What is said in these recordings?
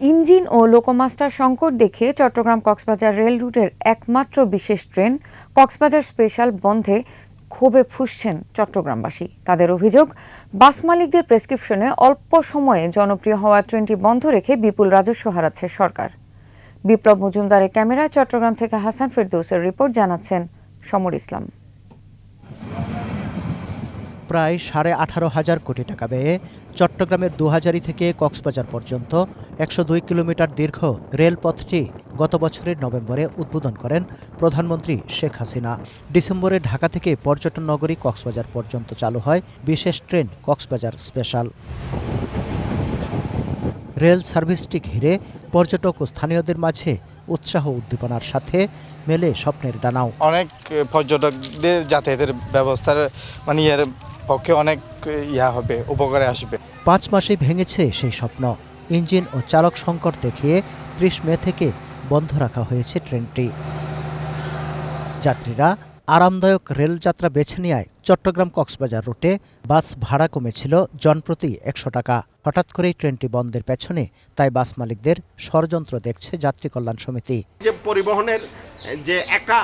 Engine ও loco master সংকট দেখে Chittagong Cox's Bazar rail রুটের একমাত্র বিশেষ ট্রেন কক্সবাজার স্পেশাল বন্ধে ক্ষোভে ফুসছেন চট্টগ্রামবাসী। তাদের অভিযোগ, বাস মালিকদের প্রেসক্রিপশনে অল্প সময়ে জনপ্রিয় হওয়া ট্রেনটি বন্ধ রেখে বিপুল রাজস্ব হারাচ্ছে সরকার। বিপ্লব মজুমদারের ক্যামেরায় চট্টগ্রাম থেকে হাসান ফেরদৌসের রিপোর্ট জানাচ্ছেন সমর ইসলাম। প্রায় সাড়ে আঠারো হাজার কোটি টাকা ব্যয়ে চট্টগ্রামের দুহাজারি থেকে কক্সবাজার পর্যন্ত একশো দুই কিলোমিটার দীর্ঘ রেলপথটি গত বছরের নভেম্বরে উদ্বোধন করেন প্রধানমন্ত্রী শেখ হাসিনা। ডিসেম্বরে ঢাকা থেকে পর্যটন নগরী কক্সবাজার পর্যন্ত চালু হয় বিশেষ ট্রেন কক্সবাজার স্পেশাল। রেল সার্ভিসটি ঘিরে পর্যটক ও স্থানীয়দের মাঝে উৎসাহ উদ্দীপনার সাথে মেলে স্বপ্নের ডানাও। অনেক পর্যটকদের যাতায়াতের ব্যবস্থার মানে পক্ষে অনেক ইয়া হবে উপকারে আসবে। পাঁচ মাসে ভেঙেছে সেই স্বপ্ন। ইঞ্জিন ও চালক সংকট দেখিয়ে ত্রিশ মে থেকে বন্ধ রাখা হয়েছে ট্রেনটি। যাত্রীরা আরামদায়ক রেলযাত্রা বেছে নেয় চট্টগ্রাম কক্সবাজার রুটে বাস ভাড়া কমেছিল জনপ্রতি একশো টাকা। হঠাৎ করেই ট্রেনটি বন্ধের পেছনে তাই বাস মালিকদের ষড়যন্ত্র দেখছে যাত্রী কল্যাণ সমিতি। যে পরিবহনের যে একটা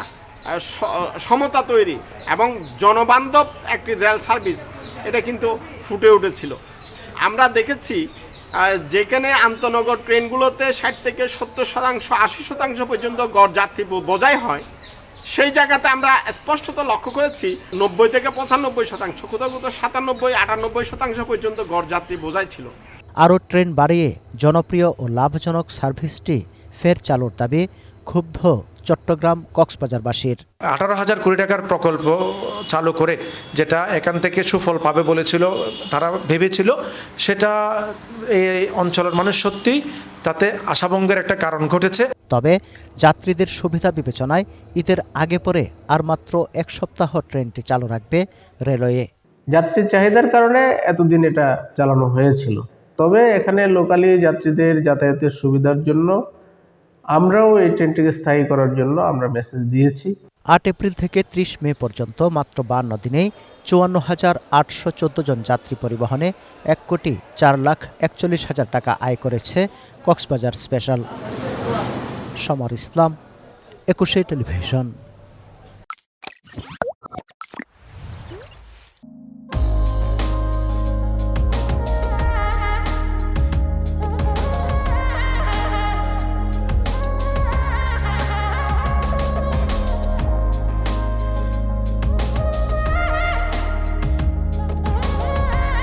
সমতা তৈরি এবং জনবান্ধব একটি রেল সার্ভিস, এটা কিন্তু ফুটে উঠেছিল। আমরা দেখেছি যেখানে আন্তনগর ট্রেনগুলোতে ষাট থেকে সত্তর শতাংশ, আশি শতাংশ পর্যন্ত গড় যাত্রী ব- বোঝাই হয়, সেই জায়গাতে আমরা স্পষ্টত লক্ষ্য করেছি, নব্বই থেকে পঁচানব্বই শতাংশ কোথাও কোথাও সাতানব্বই, আটানব্বই শতাংশ পর্যন্ত গড় যাত্রী বোঝাই ছিল। আরও ট্রেন বাড়িয়ে জনপ্রিয় ও লাভজনক সার্ভিসটি ফের চালুর দাবি, ক্ষুব্ধ চট্টগ্রাম কক্সবাজারবাসীর। আঠারো হাজার কোটি টাকার প্রকল্প চালু করে যেটা এখান থেকে সুফল পাবে বলেছিল তারা ভেবেছিল সেটা এই অঞ্চলের মানুষ সত্যিই তাতে আশাভঙ্গের একটা কারণ ঘটেছে। তবে যাত্রীদের সুবিধা বিবেচনায় ঈদের আগে পরে আর মাত্র এক সপ্তাহ ট্রেনটি চালু রাখবে রেলওয়ে। যাত্রীর চাহিদার কারণে এতদিন এটা চালানো হয়েছিল। তবে এখানে লোকালি যাত্রীদের যাতায়াতের সুবিধার জন্য আমরাও এই ট্রেনটিকে স্থায়ী করার জন্য আমরা মেসেজ দিয়েছি। আট এপ্রিল থেকে ত্রিশ মে পর্যন্ত মাত্র বান্ন দিনেই চুয়ান্ন হাজার আটশো চোদ্দ জন যাত্রী পরিবহনে এক কোটি চার লাখ একচল্লিশ হাজার টাকা আয় করেছে কক্সবাজার স্পেশাল। সমর ইসলাম, একুশে টেলিভিশন।